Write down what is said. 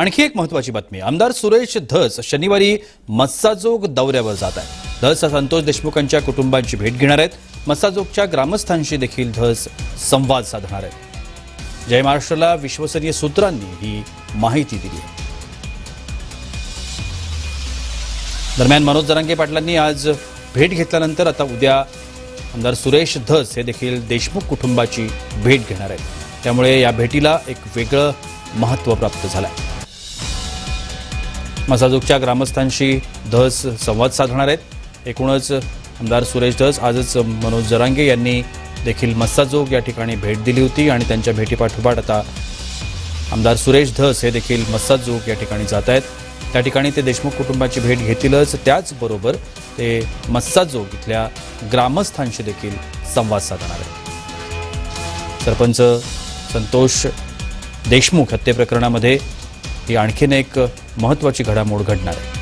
आणखी एक महत्वाची बातमी. आमदार सुरेश धस शनिवारी मस्साजोग दौऱ्यावर जात आहेत. धस संतोष देशमुखांच्या कुटुंबांची भेट घेणार आहेत. मस्साजोगच्या ग्रामस्थांशी देखील धस संवाद साधणार आहेत. जय महाराष्ट्राला विश्वसनीय सूत्रांनी ही माहिती दिली आहे. दरम्यान मनोज जरांगे पाटलांनी आज भेट घेतल्यानंतर आता उद्या आमदार सुरेश धस हे देखील देशमुख कुटुंबाची भेट घेणार आहेत. त्यामुळे या भेटीला एक वेगळं महत्त्व प्राप्त झालं आहे मसाजोगच्या ग्रामस्थांशी धस संवाद साधणार आहेत. एकूणच आमदार सुरेश धस आजच मनोज जरांगे यांनी देखील मस्साजोग या ठिकाणी भेट दिली होती आणि त्यांच्या भेटीपाठोपाठ आता आमदार सुरेश धस हे देखील मस्साजोग या ठिकाणी जात आहेत. त्या ठिकाणी ते देशमुख कुटुंबाची भेट घेतीलच त्याचबरोबर ते मस्साजोग इथल्या ग्रामस्थांशी देखील संवाद साधणार आहेत. सरपंच संतोष देशमुख हत्येप्रकरणामध्ये ही आणखीन एक महत्त्वाची घडामोड घडणार आहे.